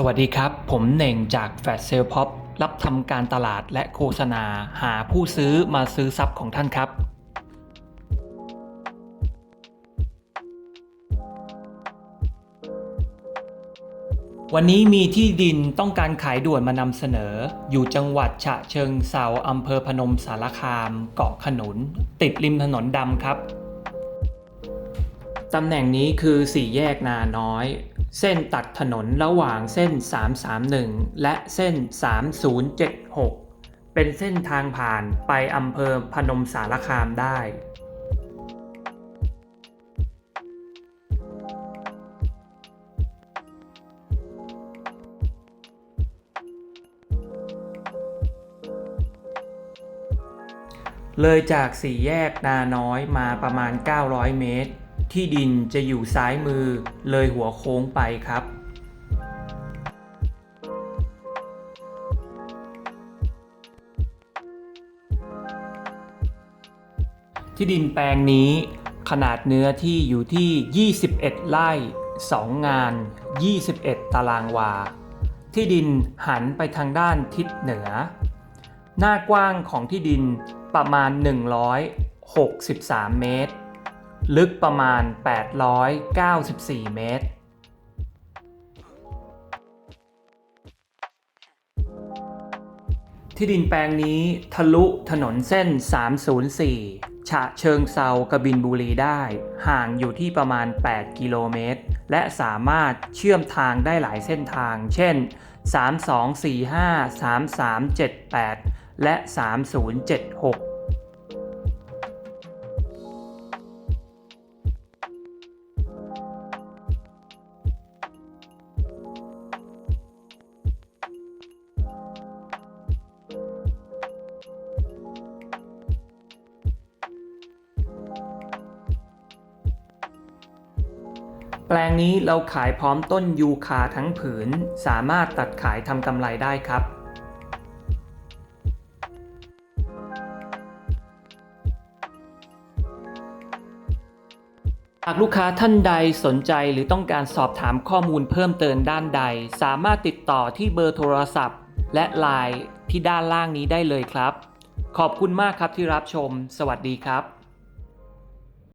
สวัสดีครับ ผมเหน่งจากแฟดเซลพ็อปรับทำการตลาดและโฆษณาหาผู้ซื้อมาซื้อทรัพย์ของท่านครับ วันนี้มีที่ดินต้องการขายด่วนมานำเสนอ อยู่จังหวัดฉะเชิงเซาอำเภอพนมสารคาม เกาะขนุน ติดริมถนนดำครับตำแหน่งนี้คือสี่แยกนาน้อย เส้นตัดถนนระหว่างเส้น 331 และเส้น 3076 เป็นเส้นทางผ่านไปอำเภอพนมสารคามได้เลยจากสี่แยกนาน้อยมาประมาณ 900 เมตร ที่ดินจะอยู่ซ้ายมือเลยหัวโค้งไปครับ ที่ดินแปลงนี้ขนาดเนื้อที่อยู่ที่ 21 ไร่ 2 งาน 21 ตารางวา ที่ดินหันไปทางด้านทิศเหนือ หน้ากว้างของที่ดินประมาณ 163 เมตร ลึกประมาณ 894 เมตร ที่ดินแปลงนี้ทะลุถนนเส้น 304 ฉะเชิงเซากบินบุรีได้ ห่างอยู่ที่ประมาณ 8 กิโลเมตร และสามารถเชื่อมทางได้หลายเส้นทาง เช่น 3245 3378 และ 3076 แปลงนี้เราขายพร้อมต้นยูคาทั้งผืน สามารถตัดขายทำกำไรได้ครับ หากลูกค้าท่านใดสนใจหรือต้องการสอบถามข้อมูลเพิ่มเติมด้านใด สามารถติดต่อที่เบอร์โทรศัพท์ และไลน์ที่ด้านล่างนี้ได้เลยครับ ขอบคุณมากครับที่รับชม สวัสดีครับ